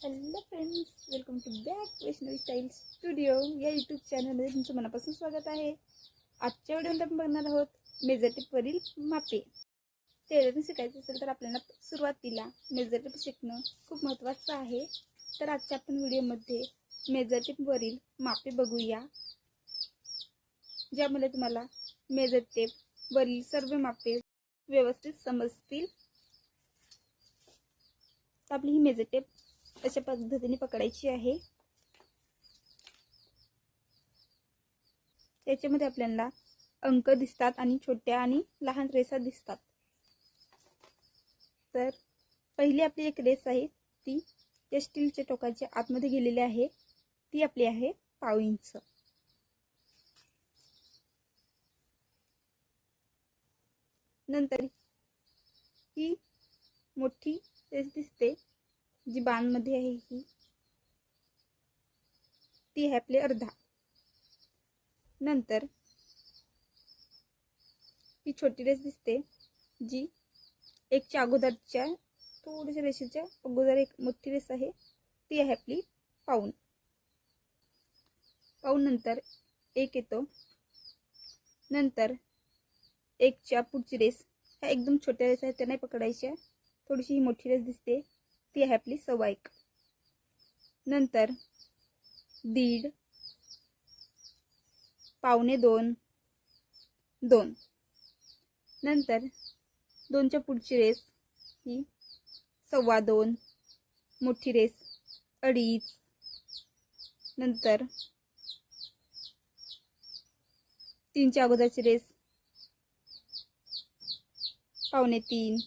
Hello friends welcome to back Vaishnavi style studio या YouTube चॅनलमध्ये तुमचं मनापासून स्वागत आहे. आजच्या व्हिडिओमध्ये आपण बघणार आहोत मेजर टेपवरील मापे. टेलरिंग शिकायचं असेल तर आपल्याला सुरुवातीला मेजर टेप शिकणं खूप महत्त्वाचं आहे. तर आजच्या आपण व्हिडिओमध्ये मेजर टेपवरील मापे बघूया. ज्यामुळे तुम्हाला मेजर टेपवरील सर्व मापे व्यवस्थित समजतील. आपली ही मेजर टेप अशा पद्धतीने पकडायची आहे. त्याच्यामध्ये आपल्याला अंक दिसतात आणि छोट्या आणि लहान रेसा दिसतात. तर पहिली आपली एक रेस आहे ती त्या स्टीलच्या टोकाच्या आतमध्ये गेलेली आहे. ती आपली आहे पाव इंच. नंतर ही मोठी रेस दिसते. जी बाणमध्ये आहे ही ती आहे आपली अर्धा. नंतर ही छोटी रेस दिसते जी एकच्या अगोदरच्या थोड्याशा रेषेच्या अगोदर एक मोठी रेस आहे ती आहे आपली पाऊन. पाऊन नंतर एक येतो. नंतर एकच्या पुढची रेस ह्या एकदम छोट्या रेस आहेत त्या नाही पकडायच्या. थोडीशी ही मोठी रेस दिसते. ती आहे आपली सव्वा एक नंतर दीड पावणे दोन दोन. नंतर दोनच्या पुढची रेस ही सव्वा दोन मोठी रेस अडीच. नंतर तीनच्या अगोदरची रेस पावणे तीन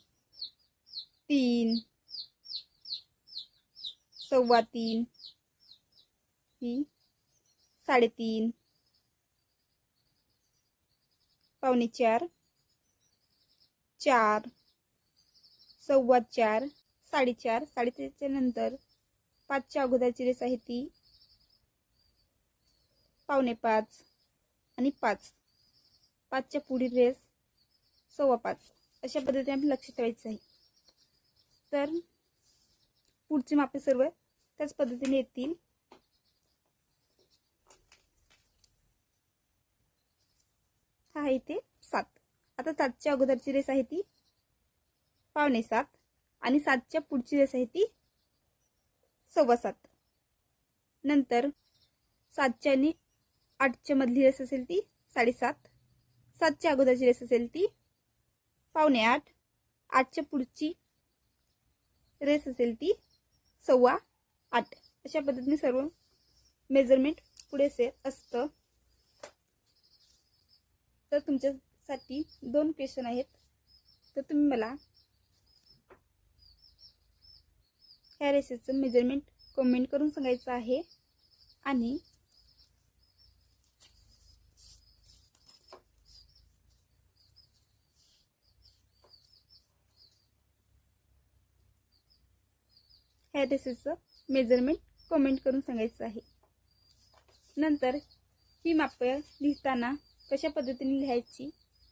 तीन. सव्वा तीन ही साडेतीन. पावणे चार. चार. सव्वा चार. साडेचार. साडेचारच्या नंतर पाचच्या अगोदरची रेस आहे ती. पावणे पाच आणि पाच. पाचच्या पुढील रेस सव्वा पाच. अशा पद्धतीने आपण लक्ष ठेवायचं आहे. तर पुढचे मापे सर्व त्याच पद्धतीने येतील. हा आहे इथे सात. आता सातच्या अगोदरची रेस आहे ती पावणे सात आणि सातच्या पुढची रेस आहे ती सव्वा सात. नंतर सातच्या आणि आठच्या मधली रेस असेल ती साडेसात. सातच्या अगोदरची रेस असेल ती पावणे आठ. आठच्या पुढची रेस असेल ती सव्वा. आठ. अशा पद्धतीने सर्व मेजरमेंट पुढेसे असतं. तर तुमच्यासाठी दोन क्वेश्चन आहेत. तर तुम्ही मला ह्या रेसिपीचं मेजरमेंट कमेंट करून सांगायचं आहे. आणि ह्या रेसिपीचं मेजरमेंट कमेंट करून सांगायचं आहे. नंतर ही मापे लिहिताना कशा पद्धतीने लिहायची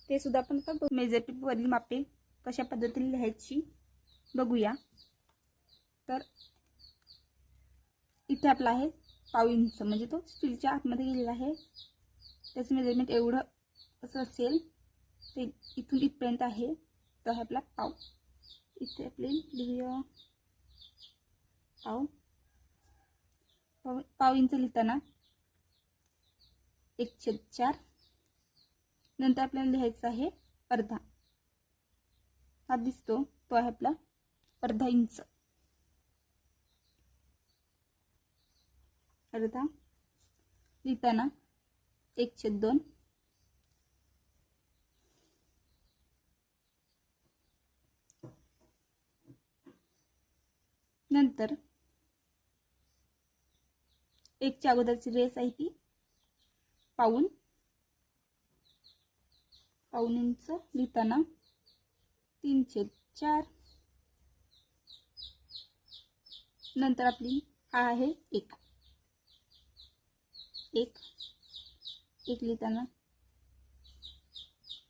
ते सुद्धा आपण आता मेजर टिपवरील मापे कशा पद्धतीने लिहायची बघूया. तर इथे आपला आहे पाव इंच म्हणजे तो स्टीलच्या आतमध्ये गेलेला आहे. त्याचं मेजरमेंट एवढं असं असेल ते इथून इथपर्यंत आहे. तर आहे आपला पाव. इथे आपले लिहूया. पाव. पाव पाव इंच लिहिताना. एक छेद चार. नंतर आपल्याला लिहायचं आहे अर्धा. हा दिसतो तो आहे आपला अर्धा इंच. अर्धा. लिहिताना एक छेद दोन. नंतर एकच्या अगोदरची रेस आहे ती. पाऊन. पाऊन इंच लिहिताना तीनशे चार. नंतर आपली हा आहे एक. एक. एक लिहिताना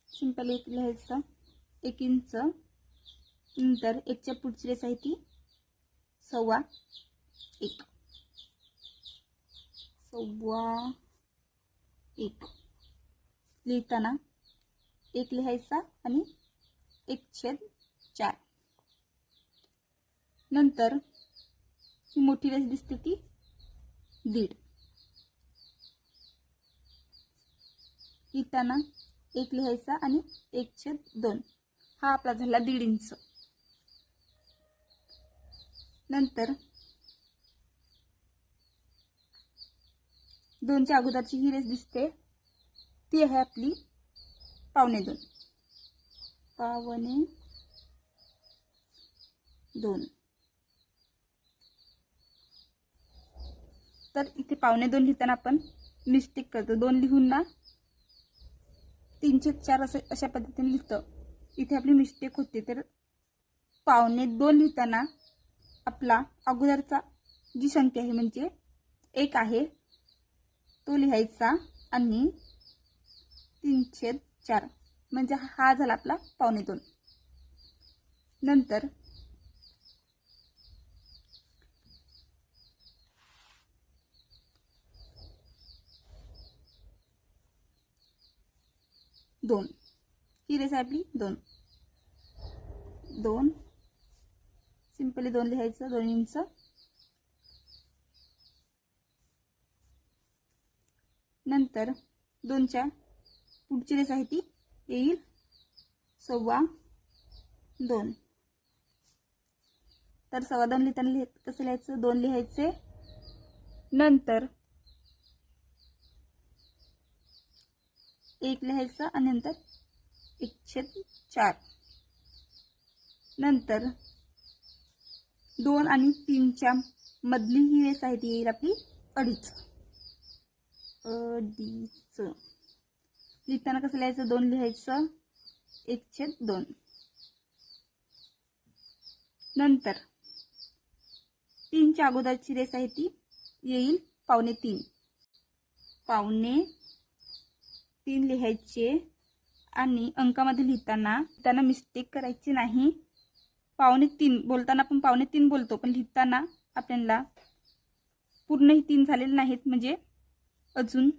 सिंपल एक लिहायचं. एक इंच. नंतर एकच्या पुढची रेस आहे ती सव्वा एक. सव्वा एक. लिहिताना एक लिहायचा आणि एक छेद चार. नंतर ही मोठी रेस दिसते ती दीड. लिहिताना एक लिहायचा आणि एक छेद दोन. हा आपला झाला दीड इंच. नंतर दोनच्या अगोदरची ही रेस दिसते. ती आहे आपली पावणे दोन. पावणे दोन. तर इथे पावणे दोन लिहिताना आपण मिस्टेक करतो. दोन लिहून ना तीनशे चार असं अशा पद्धतीने लिहितं. इथे आपली मिस्टेक होते. तर पावणे दोन लिहिताना आपला अगोदरचा जी संख्या आहे म्हणजे एक आहे तो लिहायचा आणि तीनशे चार. म्हणजे हा झाला आपला पावणे दोन. नंतर दोन. ही रेस आहे आपली दोन. दोन. सिंपली दोन लिहायचं दोन इंच. नंतर दोनच्या पुढची रेस आहे ती येईल. सव्वा दोन. तर सव्वा दोन लिहिताना लिह कसं लिहायचं? दोन लिहायचे. नंतर एक लिहायचं आणि नंतर एकशे चार. नंतर दोन आणि तीनच्या मधली ही रेस आहे ती येईल आपली अडीच. अडीच लिहिताना कसं लिहायचं? दोन लिहायचं. एकशे दोन. नंतर तीनच्या अगोदरची रेस आहे ती. येईल पावणे तीन. पावणे तीन लिहायचे आणि अंकामध्ये लिहिताना त्यांना मिस्टेक करायची नाही. पावणे तीन बोलताना आपण पावणे तीन बोलतो पण लिहिताना आपल्याला पूर्णही तीन झालेले नाहीत. म्हणजे अजून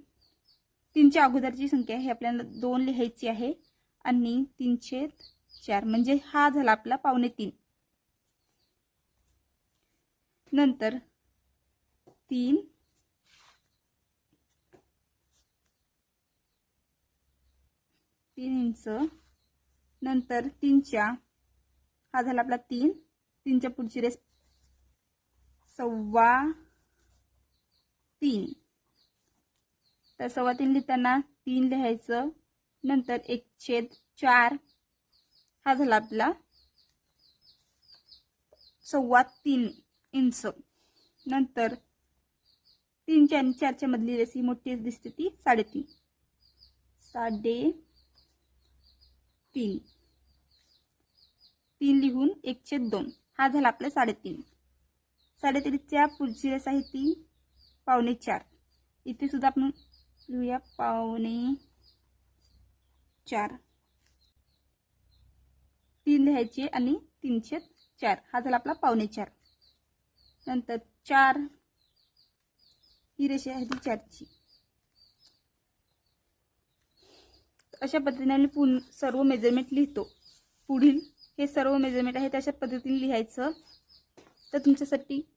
तीनच्या अगोदरची संख्या आहे. आपल्याला दोन लिहायची आहे आणि तीनशे चार. म्हणजे हा झाला आपला पावणे तीन. नंतर तीन. तीन इंच. नंतर तीनच्या हा झाला आपला तीन. तीनच्या पुढची रेस सव्वा तीन. तर सव्वा तीन लिहिताना तीन लिहायचं नंतर एक छेद चार हा झाला आपला सव्वा तीन इंच. नंतर तीनच्या आणि चारच्या मधली रेसी मोठी दिसते ती साडेतीन. साडे तीन तीन लिहून एकशे दोन. हा झाला आपला साडेतीन. साडेतीनच्या पुढची रेस आहे ती पावणे चार. इथे सुद्धा आपण लिहूया पावणे चार. तीन लिहायचे आणि तीनशे चार. हा झाला आपला पावणे चार. नंतर चार. ही रेषा आहे ती चारची. अशा पद्धतीने आम्ही पुन सर्व मेजरमेंट लिहितो. पुढील हे सर्व मेजरमेंट आहे तशा पद्धतीने लिहायचं. तर तुमच्यासाठी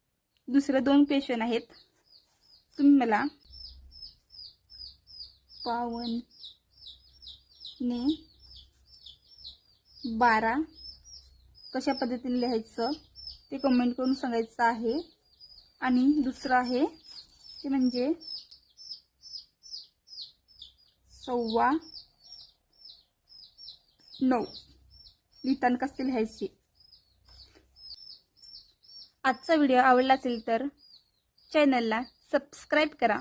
दुसरे दोन क्वेश्चन आहेत. तुम्ही मला पावन ने बारा कशा पद्धतीने लिहायचं ते कमेंट करून सांगायचं आहे. आणि दुसरं आहे ते म्हणजे सव्वा नऊ. लिहिताना कसे लिहायचे? आजचा व्हिडिओ आवडला असेल तर चॅनलला सबस्क्राईब करा.